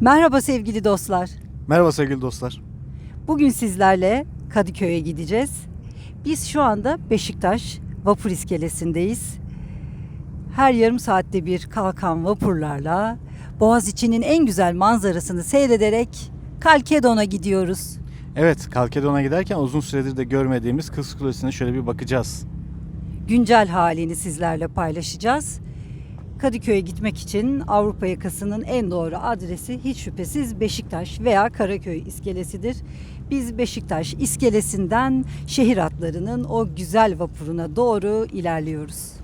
Merhaba sevgili dostlar. Merhaba sevgili dostlar. Bugün sizlerle Kadıköy'e gideceğiz. Biz şu anda Beşiktaş vapur iskelesindeyiz. Her yarım saatte bir kalkan vapurlarla Boğaziçi'nin en güzel manzarasını seyrederek Kalkedon'a gidiyoruz. Evet, Kalkedon'a giderken uzun süredir de görmediğimiz Kız Kulesi'ne şöyle bir bakacağız. Güncel halini sizlerle paylaşacağız. Kadıköy'e gitmek için Avrupa yakasının en doğru adresi hiç şüphesiz Beşiktaş veya Karaköy iskelesidir. Biz Beşiktaş iskelesinden şehir hatlarının o güzel vapuruna doğru ilerliyoruz.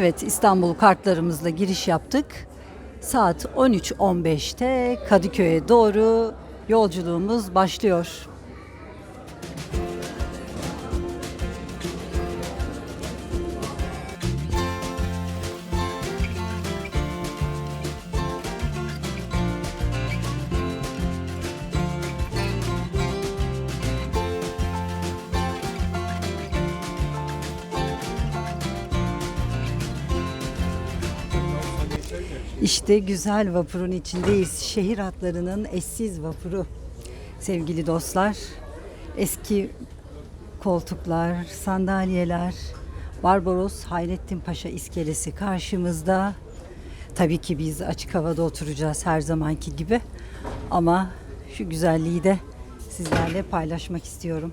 Evet İstanbul kartlarımızla giriş yaptık. Saat 13.15'te Kadıköy'e doğru yolculuğumuz başlıyor. İşte güzel vapurun içindeyiz. Şehir hatlarının eşsiz vapuru. Sevgili dostlar, eski koltuklar, sandalyeler, Barbaros Hayrettin Paşa iskelesi karşımızda. Tabii ki biz açık havada oturacağız her zamanki gibi. Ama şu güzelliği de sizlerle paylaşmak istiyorum.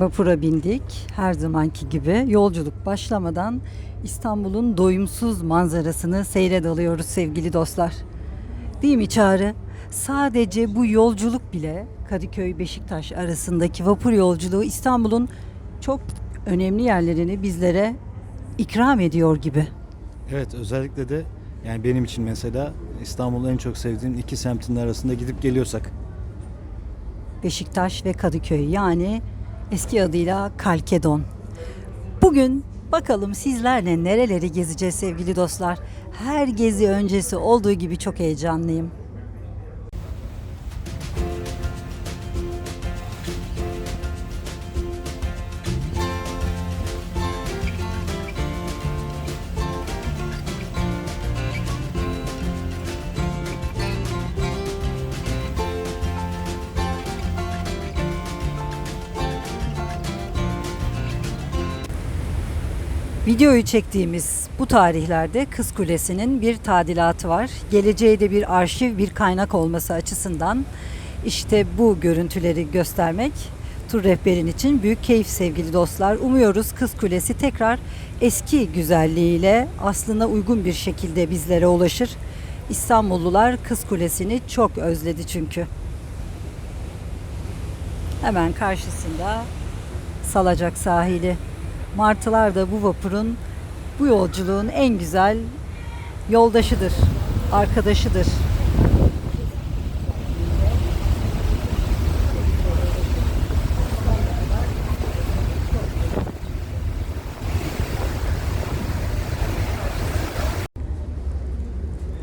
Vapura bindik. Her zamanki gibi yolculuk başlamadan İstanbul'un doyumsuz manzarasını seyre dalıyoruz sevgili dostlar. Değil mi Çağrı? Sadece bu yolculuk bile Kadıköy Beşiktaş arasındaki vapur yolculuğu İstanbul'un çok önemli yerlerini bizlere ikram ediyor gibi. Evet, özellikle de yani benim için mesela İstanbul'un en çok sevdiğim iki semtinin arasında gidip geliyorsak. Beşiktaş ve Kadıköy yani eski adıyla Kalkedon. Bugün bakalım sizlerle nereleri gezeceğiz sevgili dostlar. Her gezi öncesi olduğu gibi çok heyecanlıyım. Videoyu çektiğimiz bu tarihlerde Kız Kulesi'nin bir tadilatı var. Geleceğe de bir arşiv, bir kaynak olması açısından işte bu görüntüleri göstermek tur rehberin için büyük keyif sevgili dostlar. Umuyoruz Kız Kulesi tekrar eski güzelliğiyle aslına uygun bir şekilde bizlere ulaşır. İstanbullular Kız Kulesi'ni çok özledi çünkü. Hemen karşısında Salacak sahili. Martılar da bu vapurun, bu yolculuğun en güzel yoldaşıdır, arkadaşıdır.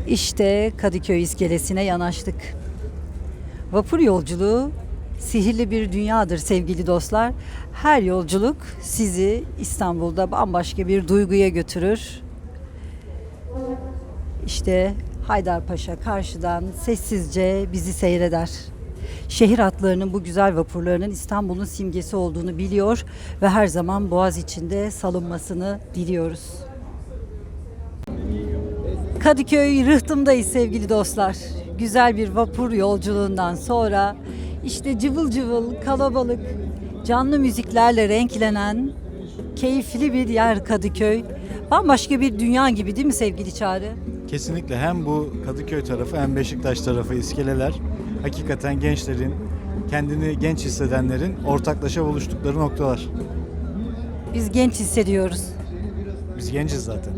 İşte Kadıköy iskelesine yanaştık. Vapur yolculuğu sihirli bir dünyadır sevgili dostlar. Her yolculuk sizi İstanbul'da bambaşka bir duyguya götürür. İşte Haydarpaşa karşıdan sessizce bizi seyreder. Şehir hatlarının bu güzel vapurlarının İstanbul'un simgesi olduğunu biliyor ve her zaman Boğaz içinde salınmasını diliyoruz. Kadıköy Rıhtım'dayız sevgili dostlar. Güzel bir vapur yolculuğundan sonra işte cıvıl cıvıl, kalabalık, canlı müziklerle renklenen keyifli bir yer Kadıköy. Bambaşka bir dünya gibi değil mi sevgili Çağrı? Kesinlikle hem bu Kadıköy tarafı hem Beşiktaş tarafı iskeleler hakikaten gençlerin, kendini genç hissedenlerin ortaklaşa buluştukları noktalar. Biz genç hissediyoruz. Biz genciz zaten.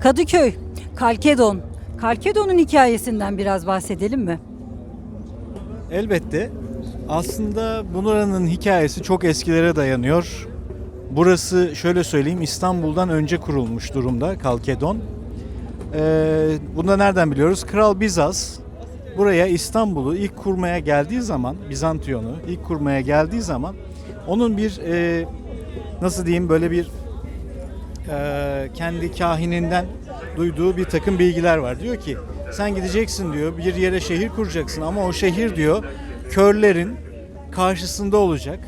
Kadıköy, Kalkedon. Kalkedon'un hikayesinden biraz bahsedelim mi? Elbette aslında buranın hikayesi çok eskilere dayanıyor. Burası şöyle söyleyeyim İstanbul'dan önce kurulmuş durumda Kalkedon. Ee, bunu da nereden biliyoruz? Kral Bizas buraya İstanbul'u ilk kurmaya geldiği zaman, Bizantiyon'u ilk kurmaya geldiği zaman onun bir e, nasıl diyeyim böyle bir e, kendi kahininden duyduğu bir takım bilgiler var. Diyor ki sen gideceksin diyor bir yere şehir kuracaksın ama o şehir diyor körlerin karşısında olacak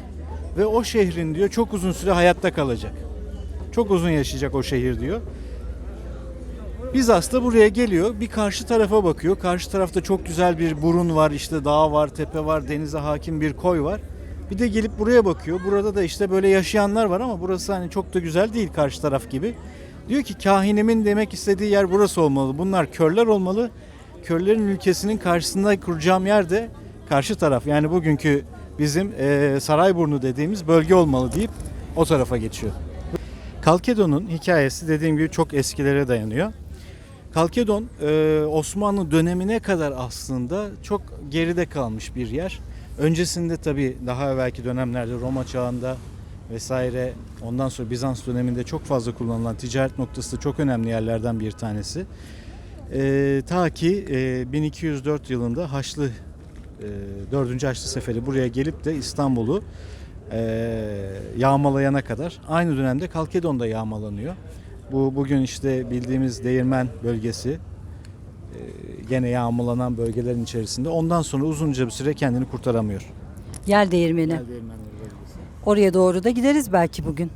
ve o şehrin diyor çok uzun süre hayatta kalacak. Çok uzun yaşayacak o şehir diyor. Bizas da buraya geliyor bir karşı tarafa bakıyor. Karşı tarafta çok güzel bir burun var işte dağ var tepe var denize hakim bir koy var. Bir de gelip buraya bakıyor. Burada da işte böyle yaşayanlar var ama burası hani çok da güzel değil karşı taraf gibi. Diyor ki kahinimin demek istediği yer burası olmalı. Bunlar körler olmalı. Körlerin ülkesinin karşısında kuracağım yer de karşı taraf. Yani bugünkü bizim eee Sarayburnu dediğimiz bölge olmalı deyip o tarafa geçiyor. Kalkedon'un hikayesi dediğim gibi çok eskilere dayanıyor. Kalkedon eee, Osmanlı dönemine kadar aslında çok geride kalmış bir yer. Öncesinde tabii daha evvelki dönemlerde Roma çağında vesaire ondan sonra Bizans döneminde çok fazla kullanılan ticaret noktası da çok önemli yerlerden bir tanesi. Eee, ta ki eee, 1204 yılında Haçlı eee 4. Haçlı Seferi buraya gelip de İstanbul'u eee, yağmalayana kadar aynı dönemde Kalkedon da yağmalanıyor. Bu bugün işte bildiğimiz Değirmen bölgesi e, gene yağmalanan bölgelerin içerisinde. Ondan sonra uzunca bir süre kendini kurtaramıyor. Yel değirmeni. Oraya doğru da gideriz belki bugün.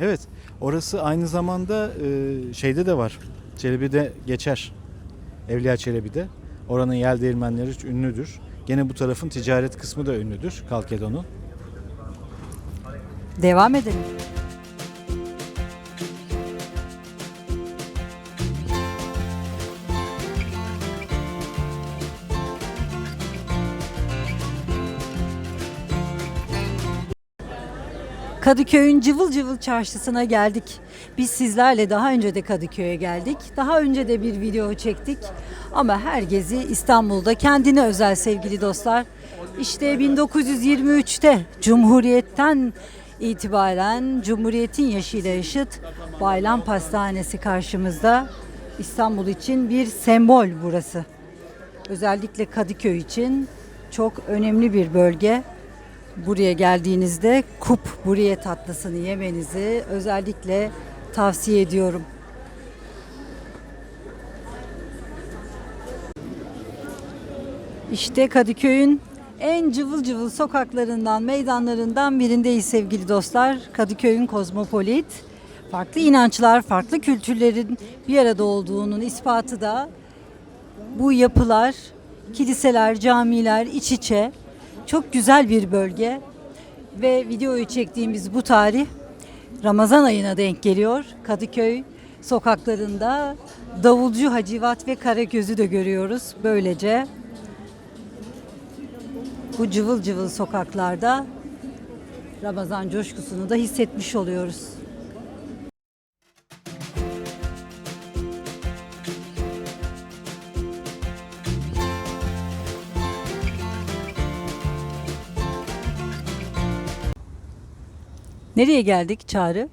Evet, orası aynı zamanda e, şeyde de var. Çelebi'de geçer. Evliya Çelebi'de. Oranın yel değirmenleri ünlüdür. Gene bu tarafın ticaret kısmı da ünlüdür Kalkedon'un. Devam edelim. Kadıköy'ün cıvıl cıvıl çarşısına geldik. Biz sizlerle daha önce de Kadıköy'e geldik. Daha önce de bir video çektik. Ama her gezi İstanbul'da kendine özel sevgili dostlar. İşte 1923'te Cumhuriyet'ten itibaren Cumhuriyet'in yaşıyla yaşıt Baylam Pastanesi karşımızda. İstanbul için bir sembol burası. Özellikle Kadıköy için çok önemli bir bölge. Buraya geldiğinizde kup buraya tatlısını yemenizi özellikle tavsiye ediyorum. İşte Kadıköy'ün en cıvıl cıvıl sokaklarından, meydanlarından birindeyiz sevgili dostlar. Kadıköy'ün kozmopolit. Farklı inançlar, farklı kültürlerin bir arada olduğunun ispatı da bu yapılar, kiliseler, camiler iç içe. Çok güzel bir bölge ve videoyu çektiğimiz bu tarih Ramazan ayına denk geliyor. Kadıköy sokaklarında Davulcu Hacivat ve Karagöz'ü de görüyoruz. Böylece bu cıvıl cıvıl sokaklarda Ramazan coşkusunu da hissetmiş oluyoruz. Nereye geldik Çağrı?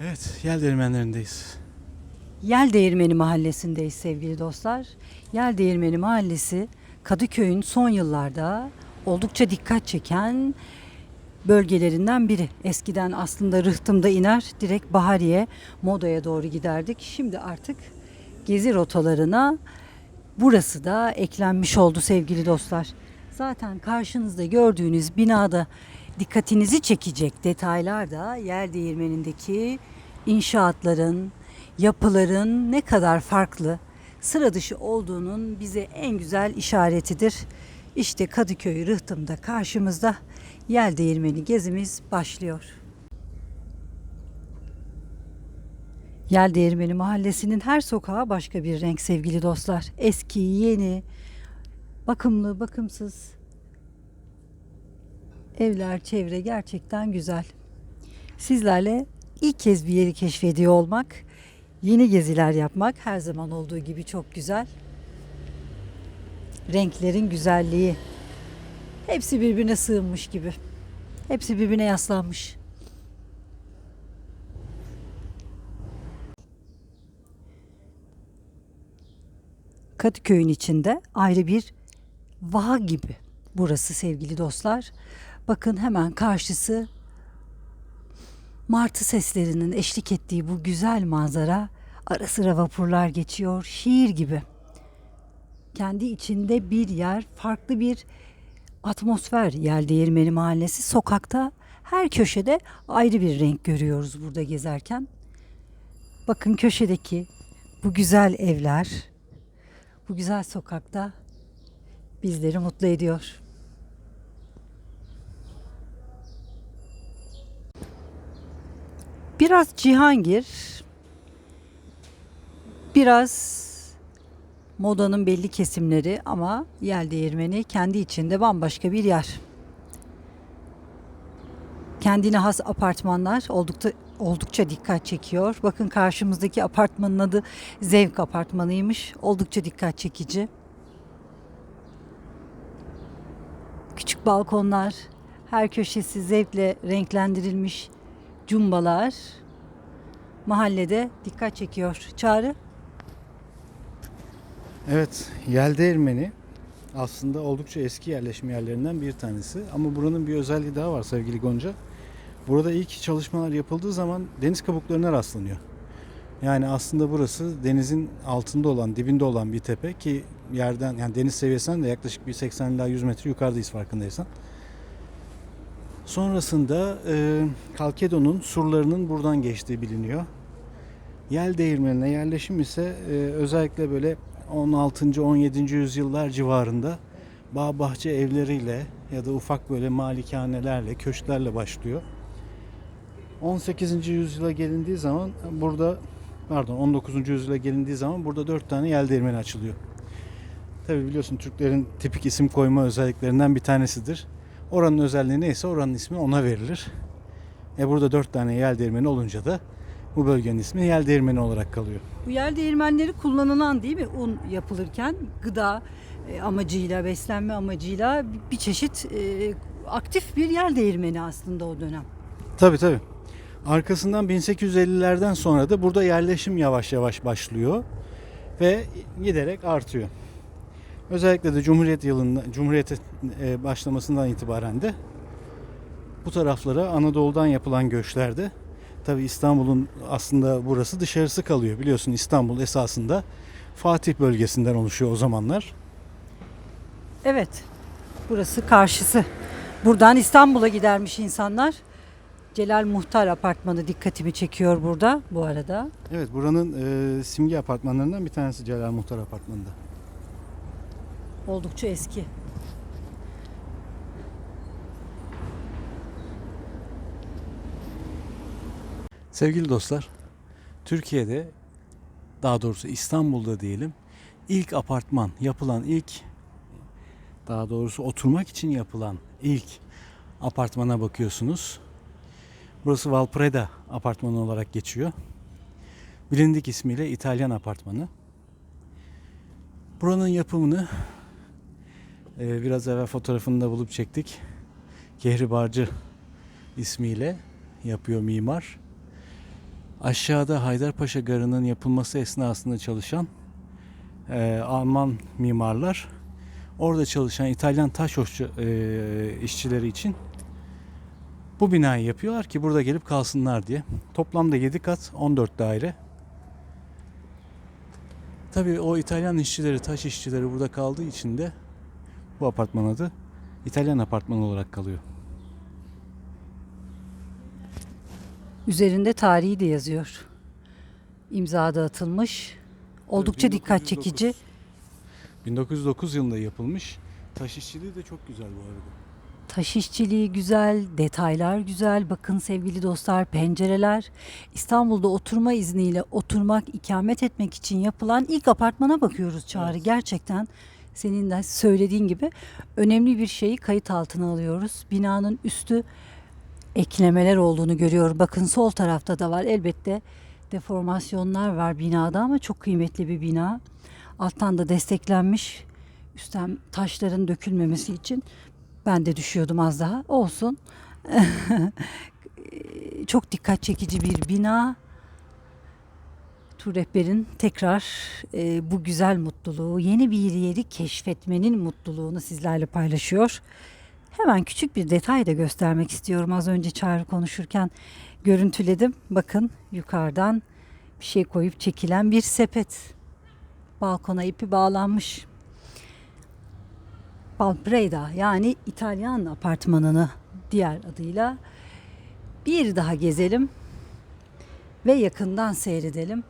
Evet, yel değirmenlerindeyiz. Yel Değirmeni Mahallesi'ndeyiz sevgili dostlar. Yel Değirmeni Mahallesi Kadıköy'ün son yıllarda oldukça dikkat çeken bölgelerinden biri. Eskiden aslında Rıhtım'da iner direkt Bahariye, Moda'ya doğru giderdik. Şimdi artık gezi rotalarına burası da eklenmiş oldu sevgili dostlar. Zaten karşınızda gördüğünüz binada dikkatinizi çekecek detaylar da yer değirmenindeki inşaatların, yapıların ne kadar farklı, sıra dışı olduğunun bize en güzel işaretidir. İşte Kadıköy Rıhtım'da karşımızda Yel Değirmeni gezimiz başlıyor. Yel Değirmeni Mahallesi'nin her sokağı başka bir renk sevgili dostlar. Eski, yeni, bakımlı, bakımsız. Evler, çevre gerçekten güzel. Sizlerle ilk kez bir yeri keşfediyor olmak, yeni geziler yapmak her zaman olduğu gibi çok güzel. Renklerin güzelliği. Hepsi birbirine sığınmış gibi. Hepsi birbirine yaslanmış. Kadıköy'ün içinde ayrı bir vaha gibi burası sevgili dostlar. Bakın hemen karşısı martı seslerinin eşlik ettiği bu güzel manzara ara sıra vapurlar geçiyor şiir gibi. Kendi içinde bir yer, farklı bir atmosfer Yel Değirmeni Mahallesi. Sokakta her köşede ayrı bir renk görüyoruz burada gezerken. Bakın köşedeki bu güzel evler, bu güzel sokakta bizleri mutlu ediyor. Biraz Cihangir, biraz modanın belli kesimleri ama yel değirmeni kendi içinde bambaşka bir yer. Kendine has apartmanlar oldukça oldukça dikkat çekiyor. Bakın karşımızdaki apartmanın adı Zevk Apartmanıymış. Oldukça dikkat çekici. Küçük balkonlar, her köşesi zevkle renklendirilmiş cumbalar mahallede dikkat çekiyor. Çağrı Evet, Yeldeğirmeni aslında oldukça eski yerleşim yerlerinden bir tanesi. Ama buranın bir özelliği daha var sevgili Gonca. Burada ilk çalışmalar yapıldığı zaman deniz kabuklarına rastlanıyor. Yani aslında burası denizin altında olan, dibinde olan bir tepe ki yerden yani deniz seviyesinden de yaklaşık bir 80 ila 100 metre yukarıdayız farkındaysan. Sonrasında e, Kalkedon'un surlarının buradan geçtiği biliniyor. Yel değirmenine yerleşim ise e, özellikle böyle 16. 17. yüzyıllar civarında bağ bahçe evleriyle ya da ufak böyle malikanelerle, köşklerle başlıyor. 18. yüzyıla gelindiği zaman burada pardon 19. yüzyıla gelindiği zaman burada 4 tane yel değirmeni açılıyor. Tabi biliyorsun Türklerin tipik isim koyma özelliklerinden bir tanesidir. Oranın özelliği neyse oranın ismi ona verilir. E burada 4 tane yel değirmeni olunca da bu bölgenin ismi yel değirmeni olarak kalıyor. Bu yer değirmenleri kullanılan değil mi? Un yapılırken gıda e, amacıyla, beslenme amacıyla bir çeşit e, aktif bir yer değirmeni aslında o dönem. Tabii tabii. Arkasından 1850'lerden sonra da burada yerleşim yavaş yavaş başlıyor ve giderek artıyor. Özellikle de Cumhuriyet yılında Cumhuriyet e, başlamasından itibaren de bu taraflara Anadolu'dan yapılan göçlerde tabii İstanbul'un aslında burası dışarısı kalıyor. Biliyorsun İstanbul esasında Fatih bölgesinden oluşuyor o zamanlar. Evet. Burası karşısı. Buradan İstanbul'a gidermiş insanlar. Celal Muhtar apartmanı dikkatimi çekiyor burada bu arada. Evet buranın e, simge apartmanlarından bir tanesi Celal Muhtar Apartmanı'nda. Oldukça eski. Sevgili dostlar, Türkiye'de daha doğrusu İstanbul'da diyelim ilk apartman yapılan ilk daha doğrusu oturmak için yapılan ilk apartmana bakıyorsunuz. Burası Valpreda apartmanı olarak geçiyor. Bilindik ismiyle İtalyan apartmanı. Buranın yapımını e, biraz evvel fotoğrafını da bulup çektik. Kehribarcı ismiyle yapıyor mimar aşağıda Haydarpaşa Garı'nın yapılması esnasında çalışan e, Alman mimarlar orada çalışan İtalyan taş hoşçu, e, işçileri için bu binayı yapıyorlar ki burada gelip kalsınlar diye. Toplamda 7 kat 14 daire. Tabii o İtalyan işçileri, taş işçileri burada kaldığı için de bu apartman adı İtalyan apartmanı olarak kalıyor. Üzerinde tarihi de yazıyor. İmza da atılmış. Oldukça dikkat çekici. 1909 yılında yapılmış. Taş işçiliği de çok güzel bu arada. Taş işçiliği güzel, detaylar güzel. Bakın sevgili dostlar pencereler. İstanbul'da oturma izniyle oturmak, ikamet etmek için yapılan ilk apartmana bakıyoruz Çağrı. Evet. Gerçekten senin de söylediğin gibi önemli bir şeyi kayıt altına alıyoruz. Binanın üstü eklemeler olduğunu görüyor. Bakın sol tarafta da var. Elbette deformasyonlar var binada ama çok kıymetli bir bina. Alttan da desteklenmiş. Üstten taşların dökülmemesi için ben de düşüyordum az daha. Olsun. çok dikkat çekici bir bina. Tur rehberin tekrar e, bu güzel mutluluğu, yeni bir yeri keşfetmenin mutluluğunu sizlerle paylaşıyor. Hemen küçük bir detay da göstermek istiyorum. Az önce Çağrı konuşurken görüntüledim. Bakın yukarıdan bir şey koyup çekilen bir sepet. Balkona ipi bağlanmış. Valpreda yani İtalyan apartmanını diğer adıyla bir daha gezelim ve yakından seyredelim.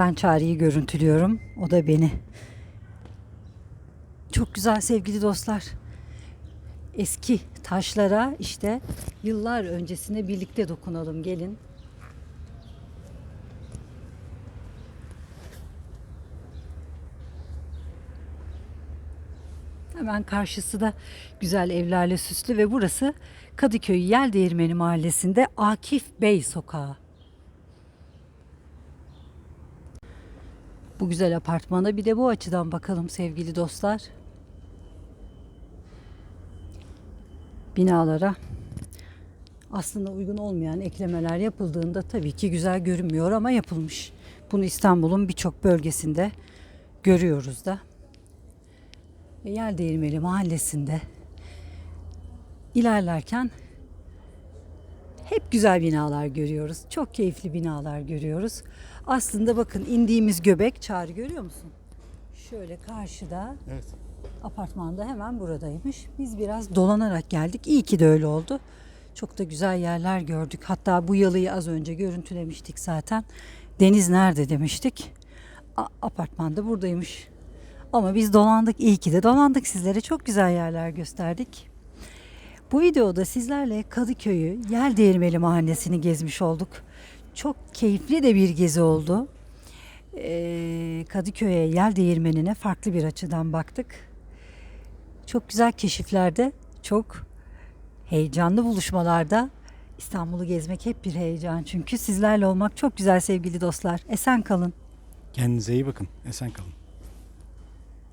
Ben Çağrı'yı görüntülüyorum. O da beni. Çok güzel sevgili dostlar. Eski taşlara işte yıllar öncesine birlikte dokunalım gelin. Hemen karşısı da güzel evlerle süslü ve burası Kadıköy Yeldeğirmeni Mahallesi'nde Akif Bey Sokağı. Bu güzel apartmana bir de bu açıdan bakalım sevgili dostlar. Binalara aslında uygun olmayan eklemeler yapıldığında tabii ki güzel görünmüyor ama yapılmış. Bunu İstanbul'un birçok bölgesinde görüyoruz da. Ve Yeldeğirmeli mahallesinde ilerlerken hep güzel binalar görüyoruz. Çok keyifli binalar görüyoruz. Aslında bakın indiğimiz göbek çağrı görüyor musun? Şöyle karşıda Evet. apartmanda hemen buradaymış. Biz biraz dolanarak geldik. İyi ki de öyle oldu. Çok da güzel yerler gördük. Hatta bu yalıyı az önce görüntülemiştik zaten. Deniz nerede demiştik. A- apartmanda buradaymış. Ama biz dolandık. İyi ki de dolandık. Sizlere çok güzel yerler gösterdik. Bu videoda sizlerle Kadıköy'ü, Yeldeğirmeli Mahallesi'ni gezmiş olduk. Çok keyifli de bir gezi oldu. Ee, Kadıköy'e, Yeldeğirmeni'ne farklı bir açıdan baktık. Çok güzel keşiflerde, çok heyecanlı buluşmalarda İstanbul'u gezmek hep bir heyecan. Çünkü sizlerle olmak çok güzel sevgili dostlar. Esen kalın. Kendinize iyi bakın. Esen kalın.